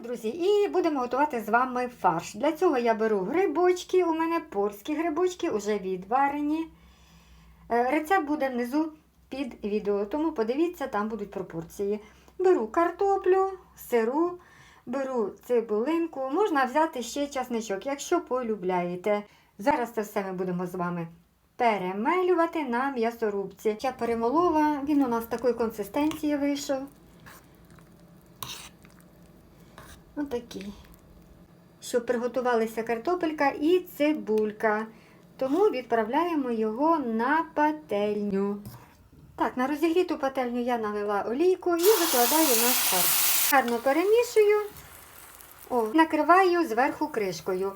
друзі, і будемо готувати з вами фарш. Для цього я беру грибочки, у мене польські грибочки, вже відварені. Е, Рецепт буде внизу під відео, тому подивіться, там будуть пропорції. Беру картоплю, сиру, беру цибулинку, можна взяти ще часничок, якщо полюбляєте. Зараз це все ми будемо з вами перемелювати на м'ясорубці. Я перемолола, він у нас такої консистенції вийшов. Отакий. Щоб приготувалися картопелька і цибулька. Тому відправляємо його на пательню. Так, на розігріту пательню я налила олійку і викладаю наш фарш. Гарно перемішую, О, накриваю зверху кришкою.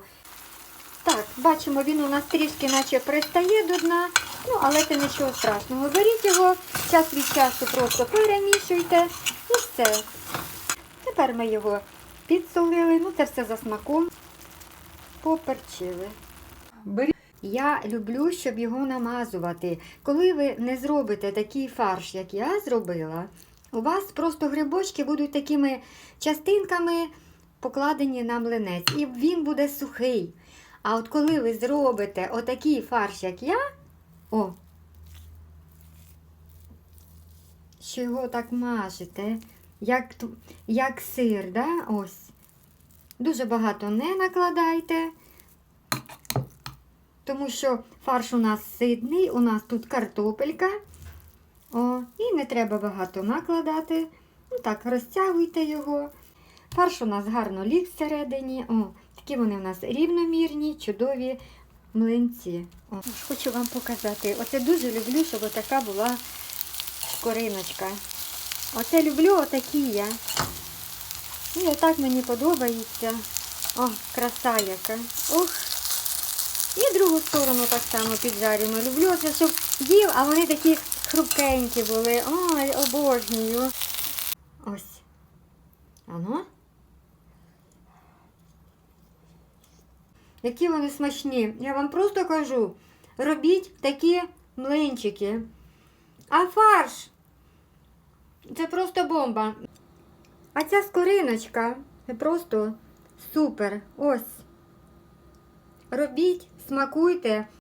Так, бачимо, він у нас трішки наче пристає до дна, ну але це нічого страшного. Беріть його, час від часу просто перемішуйте і все. Тепер ми його підсолили, ну це все за смаком. Поперчили. Я люблю, щоб його намазувати. Коли ви не зробите такий фарш, як я зробила, у вас просто грибочки будуть такими частинками покладені на млинець, і він буде сухий. А от коли ви зробите отакий фарш, як я, о, що його так мажете, як, як сир, да? ось. Дуже багато не накладайте. Тому що фарш у нас ситний, у нас тут картопелька. О, і не треба багато накладати. Ну так, розтягуйте його. Фарш у нас гарно ліг всередині. О, такі вони у нас рівномірні, чудові млинці. О, хочу вам показати. Оце дуже люблю, щоб отака була шкориночка. Оце люблю отакі я. І отак мені подобається. О, краса яка. Ох. І другу сторону так само піджарюємо. Люблю це, щоб їв, а вони такі хрупкенькі були. Ой, обожнюю. Ось. Ано. Які вони смачні. Я вам просто кажу, робіть такі млинчики. А фарш це просто бомба. А ця скориночка це просто супер. Ось. Робіть, смакуйте.